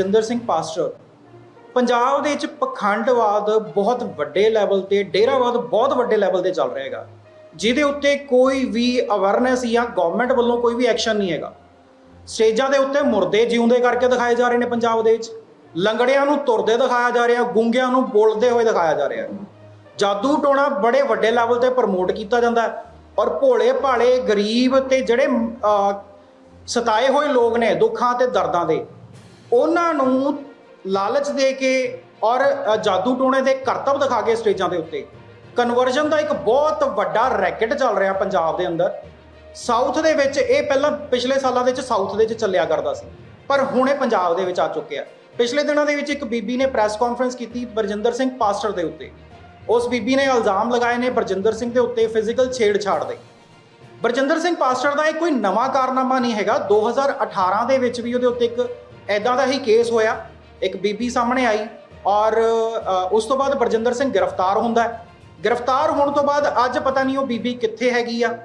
Barjinder Singh pastor. Punjab ਦੇ ਵਿੱਚ ਪਖੰਡਵਾਦ ਬਹੁਤ ਵੱਡੇ ਲੈਵਲ ਤੇ, ਡੇਰਾਵਾਦ ਬਹੁਤ ਵੱਡੇ ਲੈਵਲ ਤੇ ਚੱਲ ਰਿਹਾ ਹੈਗਾ। ਜਿਹਦੇ ਉੱਤੇ ਕੋਈ ਵੀ ਅਵੇਅਰਨੈਸ ਜਾਂ ਗਵਰਨਮੈਂਟ ਵੱਲੋਂ ਕੋਈ ਵੀ ਐਕਸ਼ਨ ਨਹੀਂ ਹੈਗਾ। ਸਟੇਜਾਂ ਦੇ ਉੱਤੇ ਮੁਰਦੇ ਜਿਉਂਦੇ ਕਰਕੇ ਦਿਖਾਏ ਜਾ ਰਹੇ ਨੇ ਪੰਜਾਬ ਦੇ ਵਿੱਚ। ਲੰਗੜਿਆਂ ਨੂੰ ਤੁਰਦੇ ਦਿਖਾਇਆ ਜਾ ਰਿਹਾ, ਗੁੰਗਿਆਂ ਨੂੰ ਬੋਲਦੇ ਹੋਏ ਦਿਖਾਇਆ ਜਾ ਰਿਹਾ। ਜਾਦੂ ਟੋਣਾ ਬੜੇ ਵੱਡੇ ਲੈਵਲ ਤੇ ਪ੍ਰਮੋਟ ਕੀਤਾ ਜਾਂਦਾ ਹੈ ਔਰ ਭੋਲੇ ਭਾਲੇ ਗਰੀਬ ਤੇ ਜਿਹੜੇ ਸਤਾਏ ਹੋਏ ਲੋਕ ਨੇ ਦੁੱਖਾਂ ਤੇ ਦਰਦਾਂ ਦੇ ਉਹਨਾਂ ਨੂੰ ਲਾਲਚ ਦੇ ਕੇ ਔਰ ਜਾਦੂ ਟੋਣੇ ਦੇ ਕਰਤੱਵ ਦਿਖਾ ਕੇ ਸਟੇਜਾਂ ਦੇ ਉੱਤੇ। ਕਨਵਰਜਨ ਦਾ ਇੱਕ ਬਹੁਤ ਵੱਡਾ ਰੈਕਟ ਚੱਲ ਰਿਹਾ ਪੰਜਾਬ ਦੇ ਅੰਦਰ। ਸਾਊਥ ਦੇ ਵਿੱਚ ਇਹ ਪਹਿਲਾਂ ਪਿਛਲੇ ਸਾਲਾਂ ਦੇ ਵਿੱਚ ਸਾਊਥ ਦੇ ਵਿੱਚ ਚੱਲਿਆ ਕਰਦਾ ਸੀ, ਪਰ ਹੁਣ ਇਹ ਪੰਜਾਬ ਦੇ ਵਿੱਚ ਆ ਚੁੱਕਿਆ। ਪਿਛਲੇ ਦਿਨਾਂ ਦੇ ਵਿੱਚ ਇੱਕ ਬੀਬੀ ਨੇ ਪ੍ਰੈਸ ਕਾਨਫਰੰਸ ਕੀਤੀ ਬਰਜਿੰਦਰ ਸਿੰਘ ਪਾਸਟਰ ਦੇ ਉੱਤੇ। ਉਸ ਬੀਬੀ ਨੇ ਇਲਜ਼ਾਮ ਲਗਾਏ ਨੇ ਬਰਜਿੰਦਰ ਸਿੰਘ ਦੇ ਉੱਤੇ ਫਿਜ਼ੀਕਲ ਛੇੜਛਾੜ ਦੇ। ਬਰਜਿੰਦਰ ਸਿੰਘ ਪਾਸਟਰ ਦਾ ਇਹ ਕੋਈ ਨਵਾਂ ਕਾਰਨਾਮਾ ਨਹੀਂ ਹੈਗਾ। 2018 ਦੇ ਵਿੱਚ ਵੀ ਉਹਦੇ ਉੱਤੇ ਇੱਕ ਐਦਾਂ ਦਾ ਹੀ ਕੇਸ ਹੋਇਆ। ਇੱਕ ਬੀਬੀ ਸਾਹਮਣੇ ਆਈ ਔਰ ਉਸ ਤੋਂ ਬਾਅਦ ਬਰਜਿੰਦਰ ਸਿੰਘ ਗ੍ਰਿਫਤਾਰ ਹੁੰਦਾ ਹੈ। ਗ੍ਰਿਫਤਾਰ ਹੋਣ ਤੋਂ ਬਾਅਦ ਅੱਜ ਪਤਾ ਨਹੀਂ ਉਹ ਬੀਬੀ ਕਿੱਥੇ ਹੈਗੀ ਆ।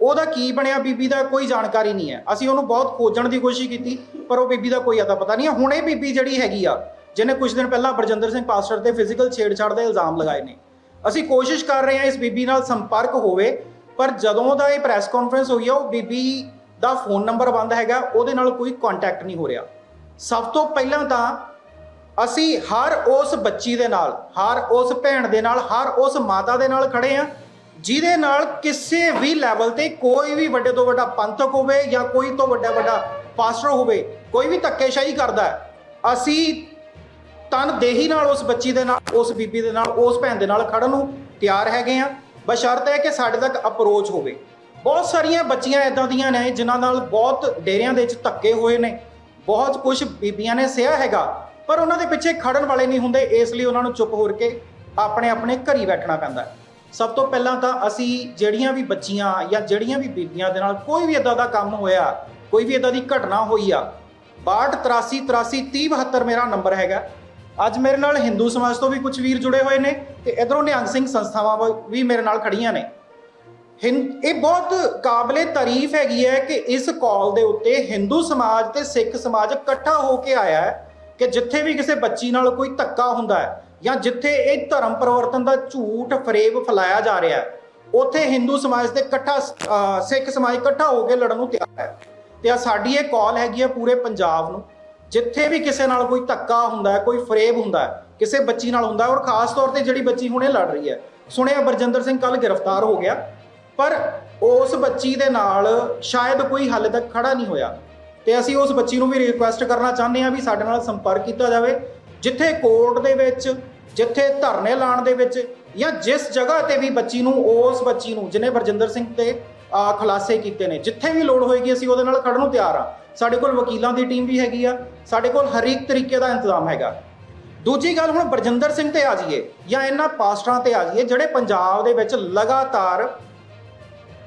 ਉਹਦਾ ਕੀ ਬਣਿਆ, ਬੀਬੀ ਦਾ ਕੋਈ ਜਾਣਕਾਰੀ ਨਹੀਂ ਹੈ। ਅਸੀਂ ਉਹਨੂੰ ਬਹੁਤ ਖੋਜਣ ਦੀ ਕੋਸ਼ਿਸ਼ ਕੀਤੀ, ਪਰ ਉਹ ਬੀਬੀ ਦਾ ਕੋਈ ਅਤਾ ਪਤਾ ਨਹੀਂ ਹੈ। ਹੁਣ ਇਹ ਬੀਬੀ ਜਿਹੜੀ ਹੈਗੀ ਆ, ਜਿਹਨੇ ਕੁਝ ਦਿਨ ਪਹਿਲਾਂ ਬਰਜਿੰਦਰ ਸਿੰਘ ਪਾਸਟਰ ਤੇ ਫਿਜ਼ੀਕਲ ਛੇੜਛਾੜ ਦੇ ਇਲਜ਼ਾਮ ਲਗਾਏ ਨੇ। ਅਸੀਂ ਕੋਸ਼ਿਸ਼ ਕਰ ਰਹੇ ਹਾਂ ਇਸ ਬੀਬੀ ਨਾਲ ਸੰਪਰਕ ਹੋਵੇ, ਪਰ ਜਦੋਂ ਦਾ ਇਹ ਪ੍ਰੈਸ ਕਾਨਫਰੰਸ ਹੋਈ ਆ, ਉਹ ਬੀਬੀ ਦਾ ਫੋਨ ਨੰਬਰ ਬੰਦ ਹੈਗਾ, ਉਹਦੇ ਨਾਲ ਕੋਈ ਕੰਟੈਕਟ ਨਹੀਂ ਹੋ ਰਿਹਾ। ਸਭ ਤੋਂ ਪਹਿਲਾਂ ਤਾਂ ਅਸੀਂ ਹਰ ਉਸ ਬੱਚੀ ਦੇ ਨਾਲ, ਹਰ ਉਸ ਭੈਣ ਦੇ ਨਾਲ, ਹਰ ਉਸ ਮਾਤਾ ਦੇ ਨਾਲ ਖੜੇ ਆ ਜਿਹਦੇ ਨਾਲ ਕਿਸੇ ਵੀ ਲੈਵਲ ਤੇ ਕੋਈ ਵੀ ਵੱਡੇ ਤੋਂ ਵੱਡਾ ਪੰਥਕ ਹੋਵੇ ਜਾਂ ਕੋਈ ਤੋਂ ਵੱਡਾ ਵੱਡਾ ਪਾਸਟਰ ਹੋਵੇ, ਕੋਈ ਵੀ ਧੱਕੇਸ਼ਾਹੀ ਕਰਦਾ ਅਸੀਂ ਤਨ ਦੇਹੀ ਨਾਲ ਉਸ ਬੱਚੀ ਦੇ ਨਾਲ, ਉਸ ਬੀਬੀ ਦੇ ਨਾਲ, ਉਸ ਭੈਣ ਦੇ ਨਾਲ ਖੜਨ ਨੂੰ ਤਿਆਰ ਹੈਗੇ ਆ ਬਸ਼ਰਤ ਹੈ ਕਿ ਸਾਡੇ ਤੱਕ ਅਪਰੋਚ ਹੋਵੇ। ਬਹੁਤ ਸਾਰੀਆਂ ਬੱਚੀਆਂ ਇਦਾਂ ਦੀਆਂ ਨੇ, ਜਿਨ੍ਹਾਂ ਨਾਲ ਬਹੁਤ ਡੇਰਿਆਂ ਦੇ ਵਿੱਚ ਧੱਕੇ ਹੋਏ ਨੇ ਬਹੁਤ ਕੁਝ ਬੀਬੀਆਂ ਨੇ ਸਿਆ ਹੈਗਾ, ਪਰ ਉਹਨਾਂ ਦੇ ਪਿੱਛੇ ਖੜਨ ਵਾਲੇ ਨਹੀਂ ਹੁੰਦੇ, ਇਸ ਲਈ ਉਹਨਾਂ ਨੂੰ ਚੁੱਪ ਹੋਰ ਕੇ ਆਪਣੇ ਆਪਣੇ ਘਰੀ ਬੈਠਣਾ ਪੈਂਦਾ ਸਭ ਤੋਂ ਪਹਿਲਾਂ ਤਾਂ ਅਸੀਂ ਜਿਹੜੀਆਂ ਵੀ ਬੱਚੀਆਂ ਜਾਂ ਜਿਹੜੀਆਂ ਵੀ ਬੀਬੀਆਂ ਦੇ ਨਾਲ ਕੋਈ ਵੀ ਇਦਾਂ ਦਾ ਕੰਮ ਹੋਇਆ, ਕੋਈ ਵੀ ਇਦਾਂ ਦੀ ਘਟਨਾ ਹੋਈ ਆ 62 83 83 30 72 ਮੇਰਾ ਨੰਬਰ ਹੈਗਾ। ਅੱਜ ਮੇਰੇ ਨਾਲ ਹਿੰਦੂ ਸਮਾਜ ਤੋਂ ਵੀ ਕੁਝ ਵੀਰ ਜੁੜੇ ਹੋਏ ਨੇ ਤੇ ਇਧਰੋਂ ਨਿਹੰਗ ਸਿੰਘ ਸੰਸਥਾਵਾਂ ਵ- ਵੀ ਮੇਰੇ ਨਾਲ ਖੜੀਆਂ ਨੇ। ਹਿੰ- ਇਹ ਬਹੁਤ ਕਾਬਲੇ ਤਾਰੀਫ ਹੈਗੀ ਹੈ ਕਿ ਇਸ ਕਾਲ ਦੇ ਉੱਤੇ ਹਿੰਦੂ ਸਮਾਜ ਤੇ ਸਿੱਖ ਸਮਾਜ ਇਕੱਠਾ ਹੋ ਕੇ ਆਇਆ ਹੈ ਕਿ ਜਿੱਥੇ ਵੀ ਕਿਸੇ ਬੱਚੀ ਨਾਲ ਕੋਈ ਧੱਕਾ ਹੁੰਦਾ ਹੈ ਜਾਂ ਜਿੱਥੇ ਇਹ ਧਰਮ ਪਰਿਵਰਤਨ ਦਾ ਝੂਠ ਫਰੇਬ ਫੈਲਾਇਆ ਜਾ ਰਿਹਾ ਹੈ ਉੱਥੇ ਹਿੰਦੂ ਸਮਾਜ ਤੇ ਇਕੱਠਾ ਅ, ਸਿੱਖ ਸਮਾਜ ਇਕੱਠਾ ਹੋ ਕੇ ਲੜਨ ਨੂੰ ਤਿਆਰ ਹੈ। ਤੇ ਆ ਸਾਡੀ ਇਹ ਕਾਲ ਹੈਗੀ ਹੈ ਪੂਰੇ ਪੰਜਾਬ ਨੂੰ ਜਿੱਥੇ ਵੀ ਕਿਸੇ ਨਾਲ ਕੋਈ ਧੱਕਾ ਹੁੰਦਾ ਹੈ ਕੋਈ ਫਰੇਬ ਹੁੰਦਾ ਹੈ ਕਿਸੇ ਬੱਚੀ ਨਾਲ ਹੁੰਦਾ ਹੈ ਔਰ ਖਾਸ ਤੌਰ ਤੇ ਜਿਹੜੀ ਬੱਚੀ ਹੁਣੇ ਲੜ ਰਹੀ ਹੈ। ਸੁਣਿਆ ਬਰਜਿੰਦਰ ਸਿੰਘ ਕੱਲ ਗ੍ਰਿਫਤਾਰ ਹੋ ਗਿਆ। ਪਰ ਉਸ ਬੱਚੀ ਦੇ ਨਾਲ ਸ਼ਾਇਦ ਕੋਈ ਹਾਲੇ ਤੱਕ ਖੜਾ ਨਹੀਂ ਹੋਇਆ। ਤੇ ਅਸੀਂ ਉਸ ਬੱਚੀ ਨੂੰ ਵੀ ਰਿਕੁਐਸਟ ਕਰਨਾ ਚਾਹੁੰਦੇ ਹਾਂ ਵੀ ਸਾਡੇ ਨਾਲ ਸੰਪਰਕ ਕੀਤਾ ਜਾਵੇ ਜਿੱਥੇ ਕੋਰਟ ਦੇ ਵਿੱਚ ਜਿੱਥੇ ਧਰਨੇ ਲਾਉਣ ਦੇ ਵਿੱਚ ਜਾਂ ਜਿਸ ਜਗ੍ਹਾ ਤੇ ਵੀ ਬੱਚੀ ਨੂੰ ਉਸ ਬੱਚੀ ਨੂੰ ਜਿਹਨੇ ਬਰਜਿੰਦਰ ਸਿੰਘ ਤੇ ਅਹ, ਖੁਲਾਸੇ ਕੀਤੇ ਨੇ ਜਿੱਥੇ ਵੀ ਲੋੜ ਹੋਏਗੀ ਅਸੀਂ ਉਹਦੇ ਨਾਲ ਖੜਨ ਨੂੰ ਤਿਆਰ ਆ ਸਾਡੇ ਕੋਲ ਵਕੀਲਾਂ ਦੀ ਟੀਮ ਵੀ ਹੈਗੀ ਆ ਸਾਡੇ ਕੋਲ ਹਰ ਇੱਕ ਤਰੀਕੇ ਦਾ ਇੰਤਜ਼ਾਮ ਹੈਗਾ। ਦੂਜੀ ਗੱਲ ਹੁਣ ਬਰਜਿੰਦਰ ਸਿੰਘ ਤੇ ਆ ਜਾਈਏ ਜਾਂ ਇਹਨਾਂ ਪਾਸਟਰਾਂ ਤੇ ਆ ਜਾਈਏ ਜਿਹੜੇ ਪੰਜਾਬ ਦੇ ਵਿੱਚ ਲਗਾਤਾਰ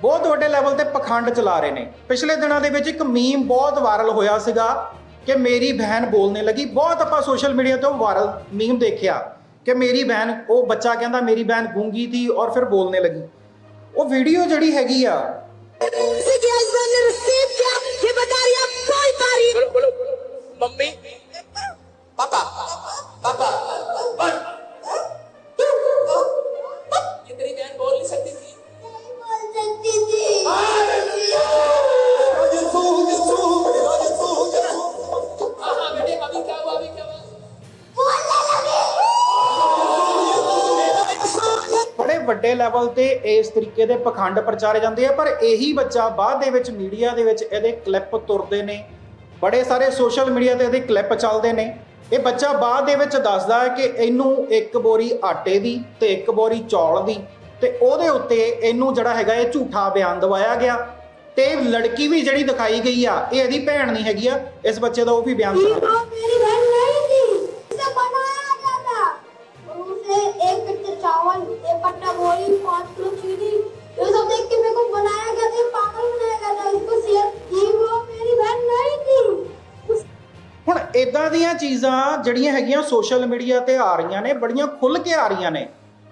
ਬਹੁਤ ਵੱਡੇ ਲੈਵਲ ਤੇ ਪਖੰਡ ਚਲਾ ਰਹੇ ਨੇ। ਪਿਛਲੇ ਦਿਨਾਂ ਦੇ ਵਿੱਚ ਇੱਕ ਮੀਮ ਬਹੁਤ ਵਾਇਰਲ ਹੋਇਆ ਸੀਗਾ ਕਿ ਮੇਰੀ ਬਹਿਨ ਬੋਲਨੇ ਲੱਗੀ। ਬਹੁਤ ਆਪਾਂ ਸੋਸ਼ਲ ਮੀਡੀਆ ਤੇ ਉਹ ਵਾਇਰਲ ਮੀਮ ਦੇਖਿਆ ਕਿ ਮੇਰੀ ਬਹਿਨ ਉਹ ਬੱਚਾ ਕਹਿੰਦਾ ਮੇਰੀ ਬਹਿਨ ਗੂੰਗੀ ਥੀ ਔਰ ਫਿਰ ਬੋਲਨੇ ਲੱਗੀ। ਉਹ ਵੀਡੀਓ ਜਿਹੜੀ ਹੈਗੀ ਆ City husband received ਵੱਡੇ ਲੈਵਲ ਤੇ ਇਸ ਤਰੀਕੇ ਦੇ ਪਖੰਡ ਪ੍ਰਚਾਰੇ ਜਾਂਦੇ ਆ, ਪਰ ਇਹੀ ਬੱਚਾ ਬਾਅਦ ਦੇ ਵਿੱਚ ਮੀਡੀਆ ਦੇ ਵਿੱਚ ਇਹਦੇ ਕਲਿੱਪ ਤੁਰਦੇ ਨੇ। ਬੜੇ ਸਾਰੇ ਸੋਸ਼ਲ ਮੀਡੀਆ ਤੇ ਇਹਦੇ ਕਲਿੱਪ ਚੱਲਦੇ ਨੇ। ਇਹ ਬੱਚਾ ਬਾਅਦ ਦੇ ਵਿੱਚ ਦੱਸਦਾ ਹੈ ਕਿ ਇਹਨੂੰ ਇੱਕ ਬੋਰੀ ਆਟੇ ਦੀ ਤੇ ਇੱਕ ਬੋਰੀ ਚੌਲ ਦੀ ਤੇ ਉਹਦੇ ਉੱਤੇ ਇਹਨੂੰ ਜਿਹੜਾ ਹੈਗਾ ਇਹ ਝੂਠਾ ਬਿਆਨ ਦਵਾਇਆ ਗਿਆ ਤੇ ਲੜਕੀ ਵੀ ਜਿਹੜੀ ਦਿਖਾਈ ਗਈ ਆ, ਇਹ ਇਹਦੀ ਭੈਣ ਨਹੀਂ ਹੈਗੀ ਆ। ਇਸ ਬੱਚੇ ਦਾ ਉਹ ਵੀ ਬਿਆਨ ਸੁਣਾ। पाँच किलो चीनी ये सब देख के मेरे को बनाया गया था ये पागल बनाया गया था इसको सेहत थी वो मेरी बहन नहीं थी उस ਹੁਣ ਇਦਾਂ ਦੀਆਂ ਚੀਜ਼ਾਂ ਜਿਹੜੀਆਂ ਹੈਗੀਆਂ ਸੋਸ਼ਲ ਮੀਡੀਆ ਤੇ ਆ ਰਹੀਆਂ ਨੇ ਬੜੀਆਂ ਖੁੱਲ ਕੇ ਆ ਰਹੀਆਂ ਨੇ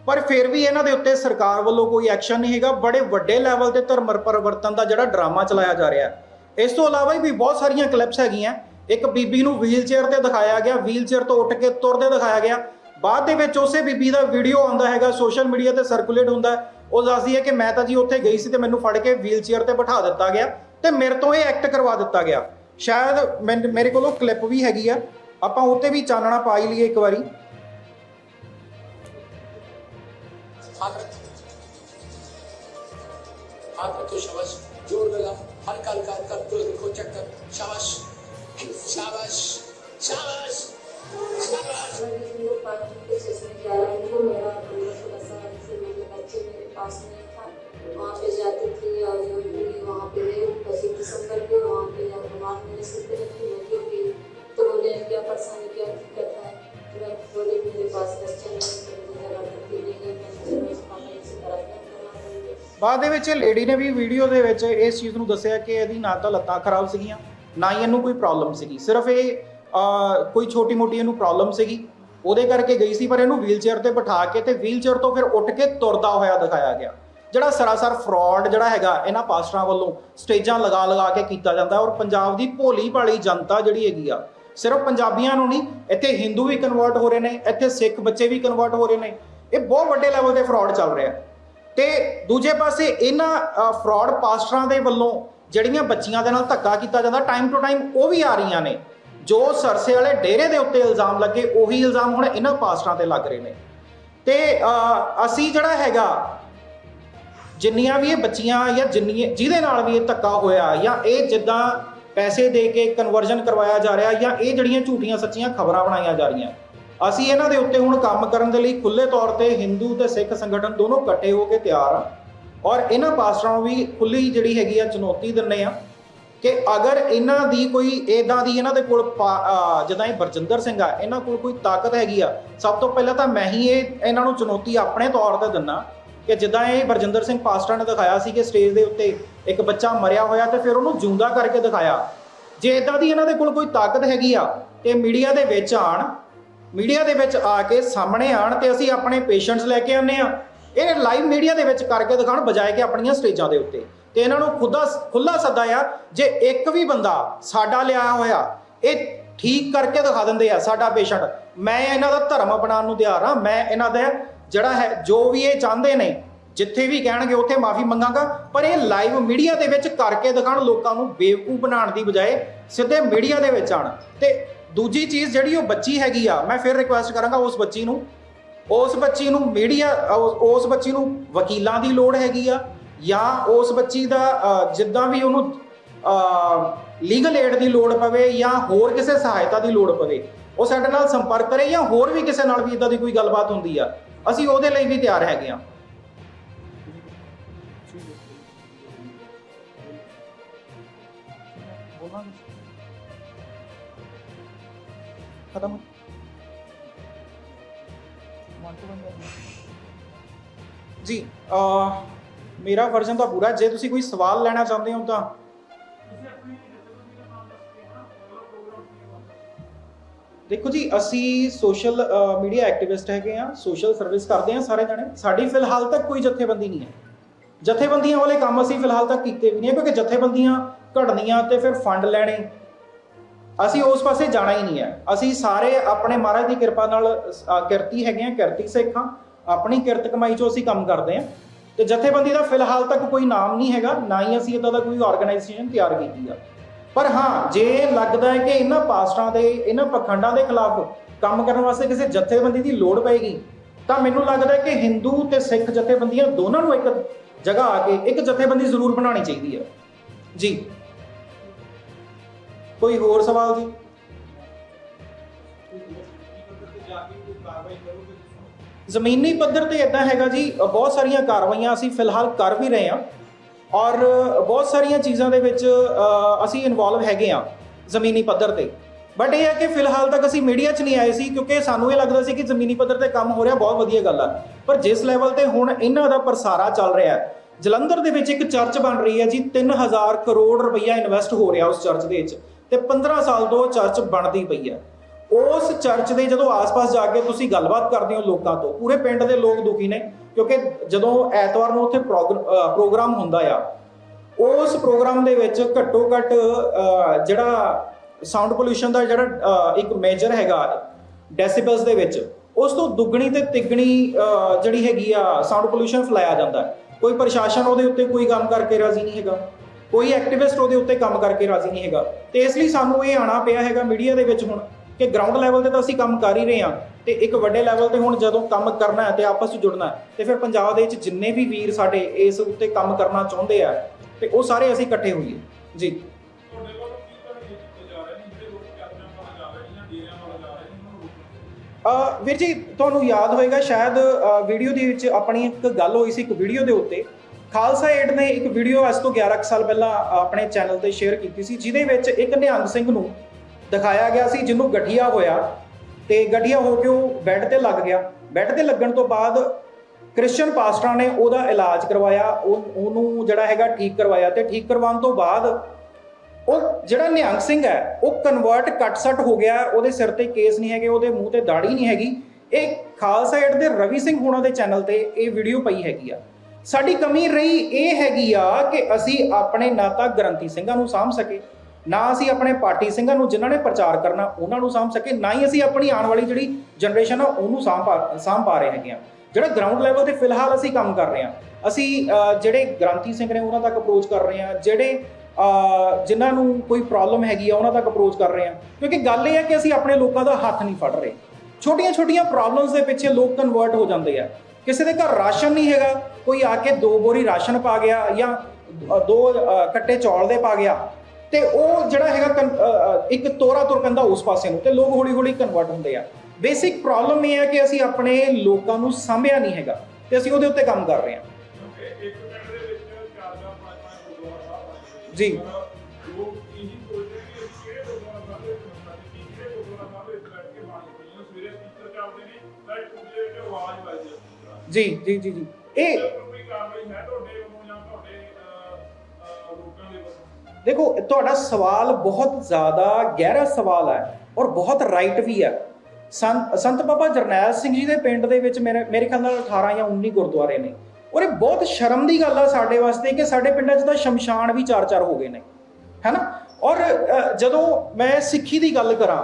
ਪਰ ਫਿਰ ਵੀ ਇਹਨਾਂ ਦੇ ਉੱਤੇ ਸਰਕਾਰ ਵੱਲੋਂ ਕੋਈ ਐਕਸ਼ਨ ਨਹੀਂ ਹੈਗਾ ਬੜੇ ਵੱਡੇ ਲੈਵਲ ਤੇ ਧਰਮ ਪਰਿਵਰਤਨ ਦਾ ਜਿਹੜਾ ਡਰਾਮਾ ਚਲਾਇਆ ਜਾ ਰਿਹਾ ਹੈ ਇਸ ਤੋਂ ਇਲਾਵਾ ਵੀ ਬਹੁਤ ਸਾਰੀਆਂ ਕਲਿੱਪਸ ਹੈਗੀਆਂ ਇੱਕ ਬੀਬੀ ਨੂੰ ਵੀਲਚੇਅਰ ਤੇ ਦਿਖਾਇਆ ਗਿਆ ਵੀਲਚੇਅਰ ਤੋਂ ਉੱਠ ਕੇ ਤੁਰਦੇ ਦਿਖਾਇਆ ਗਿਆ ਬਾਅਦ ਦੇ ਵਿੱਚ ਉਸੇ ਬੀਬੀ ਦਾ ਵੀਡੀਓ ਆਉਂਦਾ ਹੈਗਾ ਸੋਸ਼ਲ ਮੀਡੀਆ ਤੇ ਸਰਕੂਲੇਟ ਹੁੰਦਾ ਹੈ। ਉਹ ਦੱਸਦੀ ਹੈ ਕਿ ਮੈਂ ਤਾਂ ਜੀ ਉੱਥੇ ਗਈ ਸੀ ਤੇ ਮੈਨੂੰ ਫੜ ਕੇ ਵੀਲਚੇਅਰ ਤੇ ਬਿਠਾ ਦਿੱਤਾ ਗਿਆ ਤੇ ਮੇਰੇ ਤੋਂ ਇਹ ਐਕਟ ਕਰਵਾ ਦਿੱਤਾ ਗਿਆ ਸ਼ਾਇਦ ਮੈਨ- ਮੇਰੇ ਕੋਲ ਉਹ ਕਲਿੱਪ ਵੀ ਹੈਗੀ ਆ ਆਪਾਂ ਉੱਤੇ ਵੀ ਚਾਨਣਾ ਪਾ ਹੀ ਲਈਏ ਇੱਕ ਵਾਰੀ हाथ रख हाथ रखो शाबाश जोर लगा हल्का हल्का हल्का तो देखो चक्कर शाबाश शाबाश शाबाश शाबाश मेरे पास के सेशन जा रहा है तो मेरा पूरा थोड़ा सा जैसे मेरे बच्चे मेरे पास नहीं था वहाँ पे जाती थी और जो भी वहाँ पे गए पच्चीस दिसंबर को वहाँ पे जब भगवान मेरे सिर पे रखी लगी थी तो बोले क्या परेशानी क्या दिक्कत है तो मैं बोले मेरे पास बच्चे नहीं तो मुझे जगह करती नहीं है मैं चलो इस मामले से प्रार्थना करवा दूँगी ਬਾਅਦ ਦੇ ਵਿੱਚ ਲੇਡੀ ਨੇ ਵੀ ਵੀਡੀਓ ਦੇ ਵਿੱਚ ਇਸ ਚੀਜ਼ ਨੂੰ ਦੱਸਿਆ ਕਿ ਇਹਦੀ ਨਾ ਤਾਂ ਲੱਤਾਂ ਖਰਾਬ ਸੀਗੀਆਂ ਨਾ ਹੀ ਇਹਨੂੰ ਕੋਈ ਪ੍ਰੋਬਲਮ ਸੀਗੀ ਸਿਰਫ ਇਹ ਕੋਈ ਛੋਟੀ-ਮੋਟੀ ਇਹਨੂੰ ਪ੍ਰੋਬਲਮ ਸੀਗੀ। ਉਹਦੇ ਕਰਕੇ ਗਈ ਸੀ, ਪਰ ਇਹਨੂੰ ਵੀਲਚੇਅਰ ਤੇ ਬਿਠਾ ਕੇ ਤੇ ਵੀਲਚੇਅਰ ਤੋਂ ਫਿਰ ਉੱਠ ਕੇ ਤੁਰਦਾ ਹੋਇਆ ਦਿਖਾਇਆ ਗਿਆ। ਜਿਹੜਾ ਸਰਾਸਰ ਫਰਾਡ ਜਿਹੜਾ ਹੈਗਾ, ਇਹਨਾਂ ਪਾਸਟਰਾਂ ਵੱਲੋਂ ਸਟੇਜਾਂ ਲਗਾ ਲਗਾ ਕੇ ਕੀਤਾ ਜਾਂਦਾ ਔਰ ਪੰਜਾਬ ਦੀ ਭੋਲੀ ਭਾਲੀ ਜਨਤਾ ਜਿਹੜੀ ਹੈਗੀ ਆ, ਸਿਰਫ ਪੰਜਾਬੀਆਂ ਨੂੰ ਨਹੀਂ, ਇੱਥੇ ਹਿੰਦੂ ਵੀ ਕਨਵਰਟ ਹੋ ਰਹੇ ਨੇ, ਇੱਥੇ ਸਿੱਖ ਬੱਚੇ ਵੀ ਕਨਵਰਟ ਹੋ ਰਹੇ ਨੇ। ਇਹ ਬਹੁਤ ਵੱਡੇ ਲੈਵਲ ਤੇ ਫਰਾਡ ਚੱਲ ਰਿਹਾ। ਤੇ ਦੂਜੇ ਪਾਸੇ ਇਹਨਾਂ ਫਰਾਡ ਪਾਸਟਰਾਂ ਦੇ ਵੱਲੋਂ ਜਿਹੜੀਆਂ ਬੱਚੀਆਂ ਦੇ ਨਾਲ ਧੱਕਾ ਕੀਤਾ ਜਾਂਦਾ ਟਾਈਮ ਟੂ ਟਾਈਮ ਉਹ ਵੀ ਆ ਰਹੀਆਂ ਨੇ। ਜੋ ਸਰਸੇ ਵਾਲੇ ਡੇਰੇ ਦੇ ਉੱਤੇ ਇਲਜ਼ਾਮ ਲੱਗੇ, ਉਹੀ ਇਲਜ਼ਾਮ ਹੁਣ ਇਹਨਾਂ ਪਾਸਟਰਾਂ ਤੇ ਲੱਗ ਰਹੇ ਨੇ। ਤੇ ਅਸੀਂ ਜਿਹੜਾ ਹੈਗਾ, ਜਿੰਨੀਆਂ ਵੀ ਇਹ ਬੱਚੀਆਂ ਜਾਂ ਜਿੰਨੀ ਜਿਹਦੇ ਨਾਲ ਵੀ ਇਹ ਧੱਕਾ ਹੋਇਆ ਜਾਂ ਇਹ ਜਿੱਦਾਂ ਪੈਸੇ ਦੇ ਕੇ ਕਨਵਰਜਨ ਕਰਵਾਇਆ ਜਾ ਰਿਹਾ ਜਾਂ ਇਹ ਜਿਹੜੀਆਂ ਝੂਠੀਆਂ ਸੱਚੀਆਂ ਖਬਰਾਂ ਬਣਾਈਆਂ ਜਾ ਰਹੀਆਂ, ਅਸੀਂ ਇਹਨਾਂ ਦੇ ਉੱਤੇ ਹੁਣ ਕੰਮ ਕਰਨ ਦੇ ਲਈ ਖੁੱਲੇ ਤੌਰ ਤੇ ਹਿੰਦੂ ਤੇ ਸਿੱਖ ਸੰਗਠਨ ਦੋਨੋਂ ਇਕੱਠੇ ਹੋ ਕੇ ਤਿਆਰ ਆ। ਔਰ ਇਹਨਾਂ ਪਾਸਟਰਾਂ ਨੂੰ ਵੀ ਖੁੱਲੀ ਜਿਹੜੀ ਹੈਗੀ ਆ ਚੁਣੌਤੀ ਦਿੰਨੇ ਆ। ਕਿ ਅਗਰ ਇਹਨਾਂ ਦੀ ਕੋਈ ਇਦਾਂ ਦੀ ਇਹਨਾਂ ਦੇ ਕੋਲ ਪਾ- ਜਿੱਦਾਂ ਇਹ ਬਰਜਿੰਦਰ ਸਿੰਘ ਆ, ਇਹਨਾਂ ਕੋਲ ਕੋਈ ਤਾਕਤ ਹੈਗੀ ਆ, ਸਭ ਤੋਂ ਪਹਿਲਾਂ ਤਾਂ ਮੈਂ ਹੀ ਇਹ, ਇਹਨਾਂ ਨੂੰ ਚੁਣੌਤੀ ਆਪਣੇ ਤੌਰ ਤੇ ਦਿੰਨਾ ਕਿ ਜਿੱਦਾਂ ਇਹ ਬਰਜਿੰਦਰ ਸਿੰਘ ਪਾਸਟਰ ਨੇ ਦਿਖਾਇਆ ਸੀ ਕਿ ਸਟੇਜ ਦੇ ਉੱਤੇ ਇੱਕ ਬੱਚਾ ਮਰਿਆ ਹੋਇਆ ਤੇ ਫਿਰ ਉਹਨੂੰ ਜਿਉਂਦਾ ਕਰਕੇ ਦਿਖਾਇਆ। ਜੇ ਇਦਾਂ ਦੀ ਇਹਨਾਂ ਦੇ ਕੋਲ ਕੋਈ ਤਾਕਤ ਹੈਗੀ ਆ, ਤੇ ਮੀਡੀਆ ਦੇ ਵਿੱਚ ਆਣ, ਮੀਡੀਆ ਦੇ ਵਿੱਚ ਆ ਕੇ ਸਾਹਮਣੇ ਆਣ ਤੇ ਅਸੀਂ ਆਪਣੇ ਪੇਸ਼ੈਂਟਸ ਲੈ ਕੇ ਆਉਂਦੇ ਆ। ਇਹ ਲਾਈਵ ਮੀਡੀਆ ਦੇ ਵਿੱਚ ਕਰਕੇ ਦਿਖਾਉਣ ਬਜਾਏ ਕਿ ਆਪਣੀਆਂ ਸਟੇਜਾਂ ਦੇ ਉੱਤੇ। ਤੇ ਇਹਨਾਂ ਨੂੰ ਖੁੱਦਾ ਖੁੱਲਾ ਸੱਦਾ ਆ, ਜੇ ਇੱਕ ਵੀ ਬੰਦਾ ਸਾਡਾ ਲਿਆ ਹੋਇਆ, ਇਹ ਠੀਕ ਕਰਕੇ ਦਿਖਾ ਦਿੰਦੇ ਆ ਸਾਡਾ ਪੇਸ਼ੈਂਟ। ਮੈਂ ਇਹਨਾਂ ਦਾ ਧਰਮ ਅਪਣਾਉਣ ਨੂੰ ਤਿਆਰ ਆ, ਮੈਂ ਇਹਨਾਂ ਦਾ ਜਿਹੜਾ ਹੈ, ਜੋ ਵੀ ਇਹ ਚਾਹੁੰਦੇ ਨੇ, ਜਿੱਥੇ ਵੀ ਕਹਿਣਗੇ ਉੱਥੇ ਮਾਫੀ ਮੰਗਾਂਗਾ, ਪਰ ਇਹ ਲਾਈਵ ਮੀਡੀਆ ਦੇ ਵਿੱਚ ਕਰਕੇ ਦਿਖਾਉਣ ਲੋਕਾਂ ਨੂੰ ਬੇਵਕੂਫ ਬਣਾਉਣ ਦੀ ਬਜਾਏ ਸਿੱਧੇ ਮੀਡੀਆ ਦੇ ਵਿੱਚ ਆਣ ਤੇ ਦੂਜੀ ਚੀਜ਼ ਜਿਹੜੀ ਉਹ ਬੱਚੀ ਹੈਗੀ ਆ, ਮੈਂ ਫਿਰ ਰਿਕੁਐਸਟ ਕਰਾਂਗਾ ਉਸ ਬੱਚੀ ਨੂੰ, ਉਸ ਬੱਚੀ ਨੂੰ ਮੀਡੀਆ ਉਸ ਬੱਚੀ ਨੂੰ ਵਕੀਲਾਂ ਦੀ ਲੋੜ ਹੈਗੀ ਆ ਜਾਂ ਉਸ ਬੱਚੀ ਦਾ ਜਿੱਦਾਂ ਵੀ ਉਹਨੂੰ ਲੀਗਲ ਏਡ ਦੀ ਲੋੜ ਪਵੇ ਜਾਂ ਹੋਰ ਕਿਸੇ ਸਹਾਇਤਾ ਦੀ ਲੋੜ ਪਵੇ, ਉਹ ਸਾਡੇ ਨਾਲ ਸੰਪਰਕ ਕਰੇ ਜਾਂ ਹੋਰ ਵੀ ਕਿਸੇ ਨਾਲ ਵੀ ਇਦਾਂ ਦੀ ਕੋਈ ਗੱਲਬਾਤ ਹੁੰਦੀ ਆ, ਅਸੀਂ ਉਹਦੇ ਲਈ ਵੀ ਤਿਆਰ ਹੈਗੇ ਆ। ਖਤਮ। ਜੀ ਅ ਮੇਰਾ ਵਰਜ਼ਨ ਤਾਂ ਪੂਰਾ ਜੇ ਤੁਸੀਂ ਕੋਈ ਸਵਾਲ ਲੈਣਾ ਚਾਹੁੰਦੇ ਹੋ ਤਾਂ। ਦੇਖੋ ਜੀ, ਅਸੀਂ ਸੋਸ਼ਲ ਮੀਡੀਆ ਐਕਟਿਵਿਸਟ ਹੈਗੇ ਆ ਸੋਸ਼ਲ ਸਰਵਿਸ ਕਰਦੇ ਆ ਸਾਰੇ ਜਣੇ। ਸਾਡੀ ਫਿਲਹਾਲ ਤੱਕ ਕੋਈ ਜਥੇਬੰਦੀ ਨਹੀਂ ਹੈ। ਜਥੇਬੰਦੀਆਂ ਵਾਲੇ ਕੰਮ ਅਸੀਂ ਫਿਲਹਾਲ ਤੱਕ ਕੀਤੇ ਵੀ ਨਹੀਂ ਹੈ, ਕਿਉਂਕਿ ਜਥੇਬੰਦੀਆਂ ਘੜਨੀਆਂ ਤੇ ਫਿਰ ਫੰਡ ਲੈਣੇ। ਅਸੀਂ ਉਸ ਪਾਸੇ ਜਾਣਾ ਹੀ ਨਹੀਂ ਹੈ। ਅਸੀਂ ਸਾਰੇ ਆਪਣੇ ਮਹਾਰਾਜ ਦੀ ਕਿਰਪਾ ਨਾਲ ਕਿਰਤੀ ਹੈਗੇ ਆ ਕਿਰਤੀ ਸਿੱਖ ਹਾਂ। ਆਪਣੀ ਕਿਰਤ ਕਮਾਈ ਚੋਂ ਅਸੀਂ ਕੰਮ ਕਰਦੇ ਹਾਂ। ਤੇ ਜਥੇਬੰਦੀ ਦਾ ਫਿਲਹਾਲ ਤੱਕ ਕੋਈ ਨਾਮ ਨਹੀਂ ਹੈਗਾ, ਨਾ ਹੀ ਅਸੀਂ ਇਦਾਂ ਦਾ ਕੋਈ ਆਰਗੇਨਾਈਜੇਸ਼ਨ ਤਿਆਰ ਕੀਤੀ ਆ। ਪਰ ਹਾਂ, ਜੇ ਲੱਗਦਾ ਹੈ ਕਿ ਇਹਨਾਂ ਪਾਸਟਰਾਂ ਦੇ, ਇਹਨਾਂ ਪਖੰਡਾਂ ਦੇ ਖਿਲਾਫ ਕੰਮ ਕਰਨ ਵਾਸਤੇ ਕਿਸੇ ਜਥੇਬੰਦੀ ਦੀ ਲੋੜ ਪਏਗੀ, ਤਾਂ ਮੈਨੂੰ ਲੱਗਦਾ ਹੈ ਕਿ ਹਿੰਦੂ ਤੇ ਸਿੱਖ ਜਥੇਬੰਦੀਆਂ ਦੋਨਾਂ ਨੂੰ ਇੱਕ ਜਗ੍ਹਾ ਆ ਕੇ ਇੱਕ ਜਥੇਬੰਦੀ ਜ਼ਰੂਰ ਬਣਾਉਣੀ ਚਾਹੀਦੀ ਹੈ ਜੀ। ਕੋਈ ਹੋਰ ਸਵਾਲ ਜੀ? ਜ਼ਮੀਨੀ ਪੱਧਰ ਤੇ ਇਦਾਂ ਹੈਗਾ ਜੀ ਬਹੁਤ ਸਾਰੀਆਂ ਕਾਰਵਾਈਆਂ ਅਸੀਂ ਫਿਲਹਾਲ ਕਰ ਵੀ ਰਹੇ ਹਾਂ ਔਰ ਬਹੁਤ ਸਾਰੀਆਂ ਚੀਜ਼ਾਂ ਦੇ ਵਿੱਚ ਅਸੀਂ ਇਨਵੋਲਵ ਹੈਗੇ ਆ ਜ਼ਮੀਨੀ ਪੱਧਰ ਤੇ। ਬਟ ਇਹ ਹੈ ਕਿ ਫਿਲਹਾਲ ਤੱਕ ਅਸੀਂ ਮੀਡੀਆ 'ਚ ਨਹੀਂ ਆਏ ਸੀ ਕਿਉਂਕਿ ਸਾਨੂੰ ਇਹ ਲੱਗਦਾ ਸੀ ਕਿ ਜ਼ਮੀਨੀ ਪੱਧਰ ਤੇ ਕੰਮ ਹੋ ਰਿਹਾ, ਬਹੁਤ ਵਧੀਆ ਗੱਲ ਆ। ਪਰ ਜਿਸ ਲੈਵਲ ਤੇ ਹੁਣ ਇਹਨਾਂ ਦਾ ਪ੍ਰਸਾਰਾ ਚੱਲ ਰਿਹਾ ਹੈ, ਜਲੰਧਰ ਦੇ ਵਿੱਚ ਇੱਕ ਚਰਚ ਬਣ ਰਹੀ ਹੈ ਜੀ 3000 ਕਰੋੜ ਰੁਪਈਆ ਇਨਵੈਸਟ ਹੋ ਰਿਹਾ ਉਸ ਚਰਚ ਦੇ ਵਿੱਚ ਤੇ 15 ਸਾਲ ਤੋਂ ਉਹ ਚਰਚ ਬਣਦੀ ਪਈ ਹੈ। ਉਸ ਚਰਚ ਦੇ ਜਦੋਂ ਆਸ-ਪਾਸ ਜਾ ਕੇ ਤੁਸੀਂ ਗੱਲਬਾਤ ਕਰਦੇ ਹੋ ਲੋਕਾਂ ਤੋਂ, ਪੂਰੇ ਪਿੰਡ ਦੇ ਲੋਕ ਦੁਖੀ ਨੇ, ਕਿਉਂਕਿ ਜਦੋਂ ਐਤਵਾਰ ਨੂੰ ਉੱਥੇ ਪ੍ਰੋਗਰ- ਪ੍ਰੋਗਰਾਮ ਹੁੰਦਾ ਆ, ਉਸ ਪ੍ਰੋਗਰਾਮ ਦੇ ਵਿੱਚ ਘੱਟੋ ਘੱਟ ਜਿਹੜਾ ਸਾਊਂਡ ਪੋਲੂਸ਼ਨ ਦਾ ਜਿਹੜਾ ਇੱਕ ਮੇਜਰ ਹੈਗਾ, ਡੈਸੀਬਲਸ ਦੇ ਵਿੱਚ, ਉਸ ਤੋਂ ਦੁੱਗਣੀ ਤੇ ਤਿੱਗਣੀ ਜਿਹੜੀ ਹੈਗੀ ਆ, ਸਾਊਂਡ ਪੋਲੂਸ਼ਨ ਫੈਲਾਇਆ ਜਾਂਦਾ ਕੋਈ ਪ੍ਰਸ਼ਾਸਨ ਉਹਦੇ ਉੱਤੇ ਕੋਈ ਕੰਮ ਕਰਕੇ ਰਾਜ਼ੀ ਨਹੀਂ ਹੈਗਾ, ਕੋਈ ਐਕਟਿਵਿਸਟ ਉਹਦੇ ਉੱਤੇ ਕੰਮ ਕਰਕੇ ਰਾਜ਼ੀ ਨਹੀਂ ਹੈਗਾ। ਤੇ ਇਸ ਲਈ ਸਾਨੂੰ ਇਹ ਆਣਾ ਪਿਆ ਹੈਗਾ ਮੀਡੀਆ ਦੇ ਵਿੱਚ ਹੁਣ ਕਿ ਗਰਾਊਂਡ ਲੈਵਲ ਤੇ ਤਾਂ ਅਸੀਂ ਕੰਮ ਕਰ ਹੀ ਰਹੇ ਹਾਂ ਤੇ ਇੱਕ ਵੱਡੇ ਲੈਵਲ ਤੇ ਹੁਣ ਜਦੋਂ ਕੰਮ ਕਰਨਾ ਹੈ ਤੇ ਆਪਸ ਵਿੱਚ ਜੁੜਨਾ ਹੈ, ਤੇ ਫਿਰ ਪੰਜਾਬ ਦੇ ਵਿੱਚ ਜਿੰਨੇ ਵੀ ਵੀਰ ਸਾਡੇ ਇਸ ਉੱਤੇ ਕੰਮ ਕਰਨਾ ਚਾਹੁੰਦੇ ਆ, ਤੇ ਉਹ ਸਾਰੇ ਅਸੀਂ ਇਕੱਠੇ ਹੋਈਏ। ਜੀ। ਵੀਰ ਜੀ, ਤੁਹਾਨੂੰ ਯਾਦ ਹੋਏਗਾ ਸ਼ਾਇਦ ਵੀਡੀਓ ਦੇ ਵਿੱਚ ਆਪਣੀ ਇੱਕ ਗੱਲ ਹੋਈ ਸੀ ਇੱਕ ਵੀਡੀਓ ਦੇ ਉੱਤੇ। ਖਾਲਸਾ ਏਡ ਨੇ ਇੱਕ ਵੀਡੀਓ ਅੱਜ ਤੋਂ 11 ਕੁ ਸਾਲ ਪਹਿਲਾਂ ਆਪਣੇ ਚੈਨਲ ਤੇ ਸ਼ੇਅਰ ਕੀਤੀ ਸੀ, ਜਿਹਦੇ ਵਿੱਚ ਇੱਕ ਨਿਹੰਗ ਸਿੰਘ ਨੂੰ ਦਿਖਾਇਆ ਗਿਆ ਸੀ, ਜਿਹਨੂੰ ਗਠੀਆ ਹੋਇਆ। ਤੇ ਗਠੀਆ ਹੋ ਕੇ ਉਹ ਬੈੱਡ ਤੇ ਲੱਗ ਗਿਆ। ਬੈੱਡ ਤੇ ਲੱਗਣ ਤੋਂ ਬਾਅਦ ਕ੍ਰਿਸਚੀਅਨ ਪਾਸਟਰਾਂ ਨੇ ਉਹਦਾ ਇਲਾਜ ਕਰਵਾਇਆ। ਉਹ, ਉਹਨੂੰ ਜਿਹੜਾ ਹੈਗਾ ਠੀਕ ਕਰਵਾਇਆ ਤੇ ਠੀਕ ਕਰਵਾਉਣ ਤੋਂ ਬਾਅਦ ਉਹ ਜਿਹੜਾ ਨਿਹੰਗ ਸਿੰਘ ਹੈ, ਉਹ ਕਨਵਰਟ ਕੱਟ ਸੱਟ ਹੋ ਗਿਆ। ਉਹਦੇ ਸਿਰ ਤੇ ਕੇਸ ਨਹੀਂ ਹੈਗੇ, ਉਹਦੇ ਮੂੰਹ ਤੇ ਦਾੜੀ ਨਹੀਂ ਹੈਗੀ। ਇਹ ਖਾਲਸਾ ਏਡ ਦੇ ਰਵੀ ਸਿੰਘ ਹੋਣਾ ਦੇ ਚੈਨਲ ਤੇ ਇਹ ਵੀਡੀਓ ਪਈ ਹੈਗੀ ਆ। ਸਾਡੀ ਕਮੀ ਰਹੀ ਇਹ ਹੈਗੀ ਆ ਕਿ ਅਸੀਂ ਆਪਣੇ ਨਾਤਾ ਗ੍ਰੰਥੀ ਸਿੰਘਾਂ ਨੂੰ ਸਾਂਭ ਸਕੇ ਨਾ ਅਸੀਂ ਆਪਣੇ ਪਾਰਟੀ ਸਿੰਘਾਂ ਨੂੰ ਜਿਨ੍ਹਾਂ ਨੇ ਪ੍ਰਚਾਰ ਕਰਨਾ ਉਹਨਾਂ ਨੂੰ ਸਾਂਭ ਸਕੇ ਨਾ ਹੀ ਅਸੀਂ ਆਪਣੀ ਆਉਣ ਵਾਲੀ ਜਿਹੜੀ ਜਨਰੇਸ਼ਨ ਆ ਉਹਨੂੰ ਸਾਂਭ ਪਾ- ਸਾਂਭ ਪਾ ਰਹੇ ਹੈਗੇ ਆ। ਜਿਹੜਾ ਗਰਾਊਂਡ ਲੈਵਲ ਤੇ ਫਿਲਹਾਲ ਅਸੀਂ ਕੰਮ ਕਰ ਰਹੇ ਹਾਂ ਅਸੀਂ ਜਿਹੜੇ ਗ੍ਰਾਂਤੀ ਸਿੰਘ ਨੇ ਉਹਨਾਂ ਤੱਕ ਅਪਰੋਚ ਕਰ ਰਹੇ ਹਾਂ ਜਿਹੜੇ ਅਹ, ਜਿਨ੍ਹਾਂ ਨੂੰ ਕੋਈ ਪ੍ਰੋਬਲਮ ਹੈਗੀ ਆ ਉਹਨਾਂ ਤੱਕ ਅਪਰੋਚ ਕਰ ਰਹੇ ਹਾਂ ਕਿਉਂਕਿ ਗੱਲ ਇਹ ਹੈ ਕਿ ਅਸੀਂ ਆਪਣੇ ਲੋਕਾਂ ਦਾ ਹੱਥ ਨਹੀਂ ਫੜ ਰਹੇ। ਛੋਟੀਆਂ-ਛੋਟੀਆਂ ਪ੍ਰੋਬਲਮਸ ਦੇ ਪਿੱਛੇ ਲੋਕ ਕਨਵਰਟ ਹੋ ਜਾਂਦੇ ਆ। ਕਿਸੇ ਦੇ ਘਰ ਰਾਸ਼ਨ ਨਹੀਂ ਹੈਗਾ ਕੋਈ ਆ ਕੇ ਦੋ ਬੋਰੀ ਰਾਸ਼ਨ ਪਾ ਗਿਆ ਜਾਂ ਦੋ ਕੱਟੇ ਚੌਲ ਦੇ ਪਾ ਗਿਆ। ਤੇ ਉਹ ਜਿਹੜਾ ਹੈਗਾ ਇੱਕ ਤੋਰਾ ਤੁਰ ਪੈਂਦਾ ਉਸ ਪਾਸੇ ਨੂੰ ਤੇ ਲੋਕ ਹੌਲੀ-ਹੌਲੀ ਕਨਵਰਟ ਹੁੰਦੇ ਆ। ਬੇਸਿਕ ਪ੍ਰੋਬਲਮ ਇਹ ਹੈ ਕਿ ਅਸੀਂ ਆਪਣੇ ਲੋਕਾਂ ਨੂੰ ਸਾਂਭਿਆ ਨਹੀਂ ਹੈਗਾ ਤੇ ਅਸੀਂ ਉਹਦੇ ਉੱਤੇ ਕੰਮ ਕਰ ਰਹੇ ਹਾਂ ਨੇ। ਜੀ। ਪਰ ਲੋਕ ਇਹੀ ਦੇਖੋ, ਤੁਹਾਡਾ ਸਵਾਲ ਬਹੁਤ ਜ਼ਿਆਦਾ ਗਹਿਰਾ ਸਵਾਲ ਹੈ ਔਰ ਬਹੁਤ ਰਾਈਟ ਵੀ ਹੈ। ਸੰਤ ਸੰਤ ਬਾਬਾ ਜਰਨੈਲ ਸਿੰਘ ਜੀ ਦੇ ਪਿੰਡ ਦੇ ਵਿੱਚ ਮੇਰੇ ਮੇਰੇ ਖਿਆਲ ਨਾਲ 18 ਜਾਂ 19 ਗੁਰਦੁਆਰੇ ਨੇ। ਔਰ ਇਹ ਬਹੁਤ ਸ਼ਰਮ ਦੀ ਗੱਲ ਆ ਸਾਡੇ ਵਾਸਤੇ ਕਿ ਸਾਡੇ ਪਿੰਡਾਂ 'ਚ ਤਾਂ ਸ਼ਮਸ਼ਾਨ ਵੀ ਚਾਰ ਚਾਰ ਹੋ ਗਏ ਨੇ। ਹੈਨਾ? ਔਰ ਜਦੋਂ ਮੈਂ ਸਿੱਖੀ ਦੀ ਗੱਲ ਕਰਾਂ,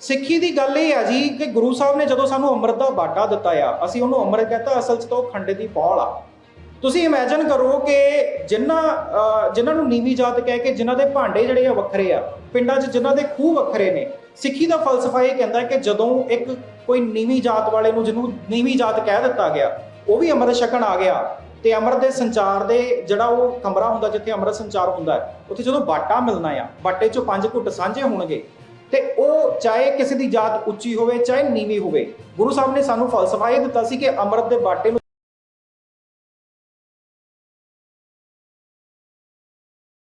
ਸਿੱਖੀ ਦੀ ਗੱਲ ਇਹ ਆ ਜੀ ਕਿ ਗੁਰੂ ਸਾਹਿਬ ਨੇ ਜਦੋਂ ਸਾਨੂੰ ਅੰਮ੍ਰਿਤ ਦਾ ਬਾਟਾ ਦਿੱਤਾ ਆ, ਅਸੀਂ ਉਹਨੂੰ ਅੰਮ੍ਰਿਤ ਕਹਿੰਦਾ ਅਸਲ 'ਚ ਤਾਂ ਉਹ ਖੰਡੇ ਦੀ ਪੌਲ ਆ। ਤੁਸੀਂ ਇਮੇਜਿਨ ਕਰੋ ਕਿ ਜਿਨ੍ਹਾਂ ਅਹ, ਜਿਨ੍ਹਾਂ ਨੂੰ ਨੀਵੀਂ ਜਾਤ ਕਹਿ ਕੇ ਜਿਨ੍ਹਾਂ ਦੇ ਭਾਂਡੇ ਜਿਹੜੇ ਆ ਵੱਖਰੇ ਆ ਪਿੰਡਾਂ 'ਚ ਜਿਨ੍ਹਾਂ ਦੇ ਖੂਹ ਵੱਖਰੇ ਨੇ ਸਿੱਖੀ ਦਾ ਫਲਸਫਾ ਇਹ ਕਹਿੰਦਾ ਕਿ ਜਦੋਂ ਇੱਕ ਕੋਈ ਨੀਵੀਂ ਜਾਤ ਵਾਲੇ ਨੂੰ ਜਿਹਨੂੰ ਨੀਵੀਂ ਜਾਤ ਕਹਿ ਦਿੱਤਾ ਗਿਆ ਉਹ ਵੀ ਅੰਮ੍ਰਿਤ ਛਕਣ ਆ ਗਿਆ ਤੇ ਅੰਮ੍ਰਿਤ ਦੇ ਸੰਚਾਰ ਦੇ ਜਿਹੜਾ ਉਹ ਕਮਰਾ ਹੁੰਦਾ ਜਿੱਥੇ ਅੰਮ੍ਰਿਤ ਸੰਚਾਰ ਹੁੰਦਾ ਹੈ ਉੱਥੇ ਜਦੋਂ ਬਾਟਾ ਮਿਲਣਾ ਆ ਬਾਟੇ 'ਚੋਂ ਪੰਜ ਘੁੱਟ ਸਾਂਝੇ ਹੋਣਗੇ ਤੇ ਉਹ ਚਾਹੇ ਕਿਸੇ ਦੀ ਜਾਤ ਉੱਚੀ ਹੋਵੇ ਚਾਹੇ ਨੀਵੀਂ ਹੋਵੇ ਗੁਰੂ ਸਾਹਿਬ ਨੇ ਸਾਨੂੰ ਫਲਸਫਾ ਇਹ ਦਿੱਤਾ ਸੀ ਕਿ ਅੰਮ੍ਰਿਤ ਦੇ ਬਾਟੇ ਨੂੰ